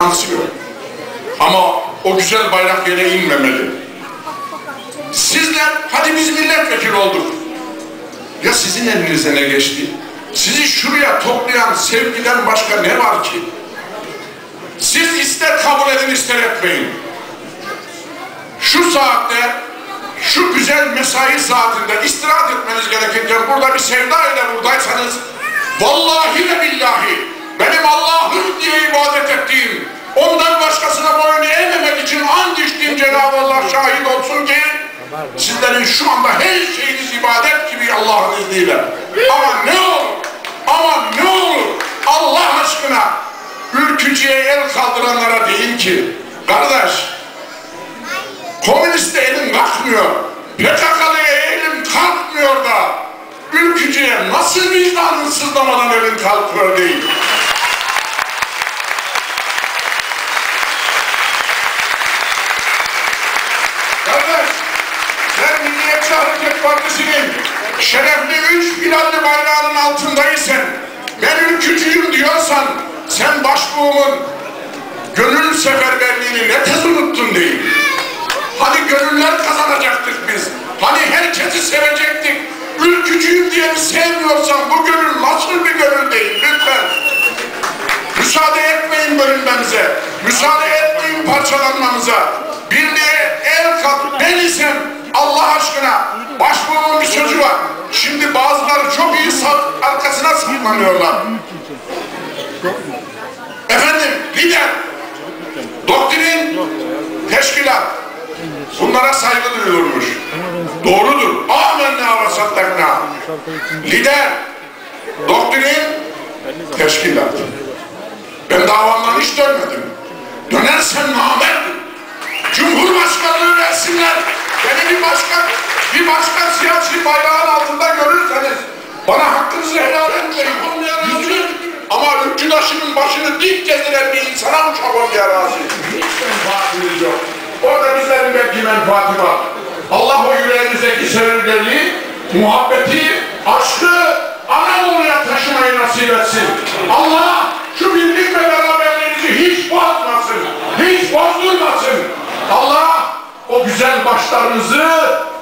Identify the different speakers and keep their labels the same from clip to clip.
Speaker 1: yansıyor. Ama o güzel bayrak yere inmemeli. Sizler, hadi biz milletvekili olduk. Ya sizin elinize ne geçti? Sizi şuraya toplayan sevgiden başka ne var ki? Siz ister kabul edin ister etmeyin. Şu saatte, şu güzel mesai saatinde istirahat etmeniz gerekirken burada bir sevda ile buradaysanız vallahi ve billahi benim Allah'ım diye ibadet ettiğim ondan başkasına boyun eğmemek için and içtiğim Cenab-ı Allah şahit olsun ki sizlerin şu anda her şeyiniz ibadet gibi Allah'ın izniyle. Ama ne olur, ama ne olur Allah aşkına ülkücüye el kaldıranlara deyin ki kardeş komüniste elin kalkmıyor. PKK'lıya elin kalkmıyor da ülkücüye nasıl vicdanın sızlamadan elin kalkıyor değil. Kardeş, sen Milliyetçi Hareket Partisi'nin şerefli üç bilalli bayrağının altındaysan, ben ülkücüyüm diyorsan, sen başbuğumun gönül seferberliğini ne tez unuttun değil. Hani gönüller kazanacaktık biz. Hani herkesi sevecektik. Ülkücüyüm diye mi sevmiyorsan bu gönül nasıl bir gönül değil lütfen. Müsaade etmeyin bölünmemize. Müsaade etmeyin parçalanmamıza. Birliğe Ben isem Allah aşkına başbuğumun bir sözü var. Şimdi bazıları çok iyi arkasına saklanıyorlar. Efendim lider, doktrin, teşkilat bunlara saygı duyulurmuş. Doğrudur. Amenna ve sattakna. Lider, doktrin, teşkilat. Ben davamdan hiç dönmedim. Dönersem namerdim. Cumhurbaşkanlığı versinler. Beni bir başka, bir başka siyasi bayrağın altında görürseniz bana hakkınızı helal etmeyin. Yüzünü, ama ülküdaşının başını dik gezilen bir insana uçak olmaya razı. Hiç menfaatimiz yok. Orada bizlerin belki menfaati var. Allah o yüreğimizdeki sevgileri, muhabbeti, aşkı Anadolu'ya taşımayı nasip etsin. Allah şu birlik ve beraberliğinizi hiç bozmasın, hiç bozdurmasın. Allah o güzel başlarınızı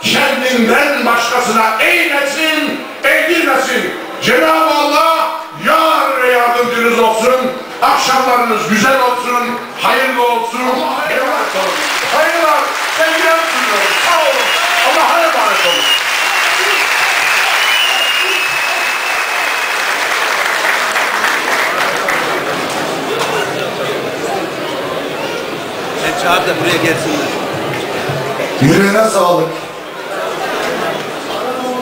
Speaker 1: kendinden başkasına eğmesin, eğdirmesin. Cenab-ı Allah yar ve yardımcınız olsun. Akşamlarınız güzel olsun, hayırlı olsun. Emanet. Hayırlar, sevgiler sunuyorum. Sağ olun. Allah'a emanet olun.
Speaker 2: Çağır da buraya gelsinler.
Speaker 3: Yüreğine sağlık.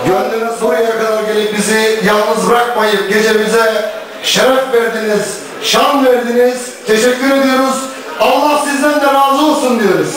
Speaker 3: Gönlünüz buraya kadar gelip bizi yalnız bırakmayıp gece bize şeref verdiniz, şan verdiniz. Teşekkür ediyoruz. Allah sizden de razı olsun diyoruz.